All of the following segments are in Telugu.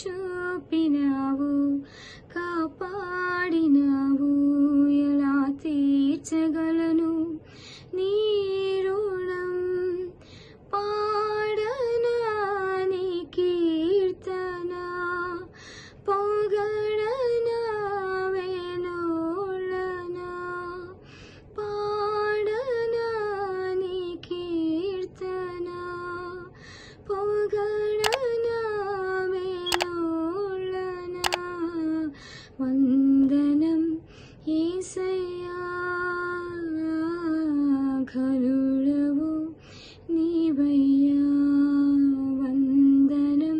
చూపినావు కాపాడినావు. ఎలా తీర్చగా కాలమంతా వందనం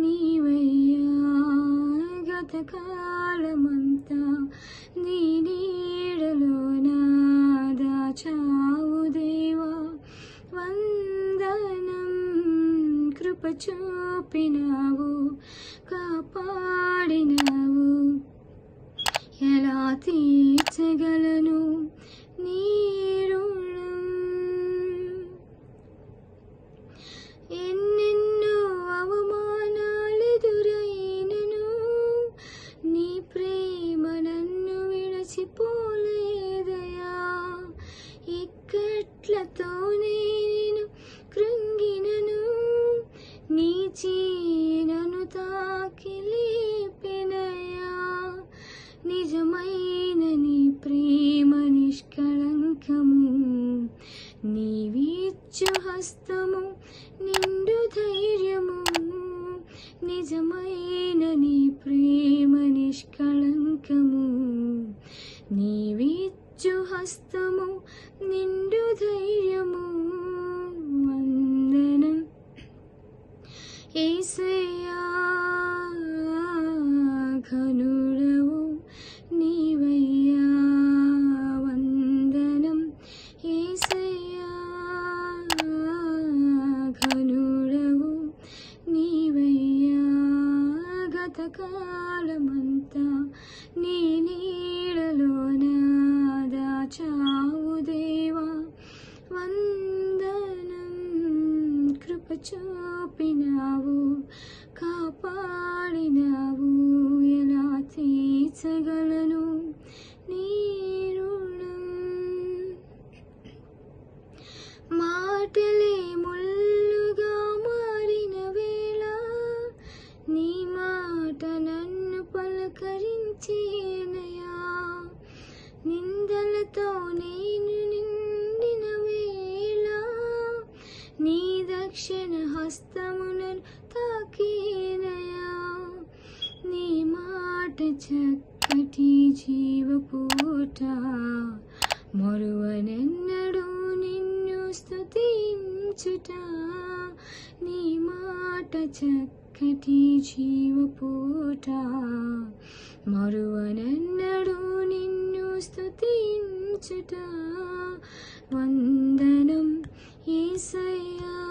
నీవయ్యా గతకాలమంతా నీ నీడలో దాచావు దేవా వందనం కృప చూపినావు నేను కృంగినను నీ చీరను తాకి లేపెనయా. నిజమైన నీ ప్రేమ నిష్కళంకము నీవిచ్చు హస్తము నిండు ధైర్యము. నిజమైన నీ ప్రేమ నిష్కళంకము నీవిచ్చు హస్తము నిండు ధైర్యము వందనం ఏసయ్యా ఘనుడవు నీవయ్యా వందనం. ఏసయ్యా ఘనుడవు నీవయ్యా గతకాలమంతా నీ నీడలోనా కృప చూపినావు కాపాడినావు ఎలా తీర్చగలను నీ మాటలే ముల్లుగా మారిన వేళ నీ మాట నన్ను పలకరించేనయా? నిందలతో నేను హస్తములను తాకినయా? నీ మాట చక్కటి జీవపూట మరువనెన్నడూ నిన్ను స్థుతించుట నీ మాట చక్కటి జీవపూట మరువనెన్నడూ నిన్ను స్థుతించుట వందనం ఏసయ్యా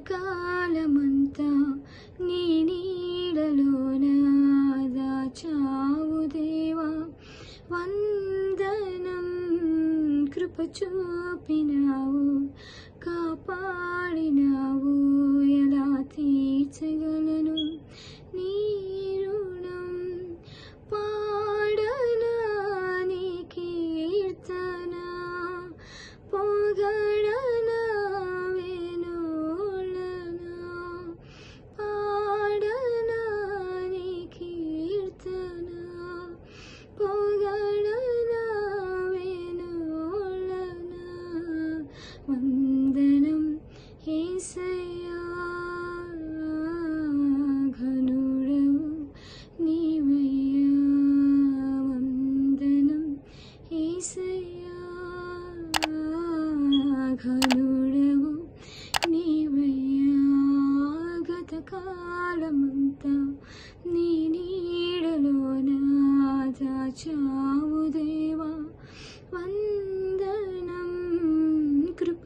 గతకాలమంతా నీ నీడలోన దాచావు దేవా వందనం కృప చూపినావు కాపాడినావు ഗാനോടവു നീവയ്യാഗത നീ നീടലോനാഥാവു വന്ദനം കൃപ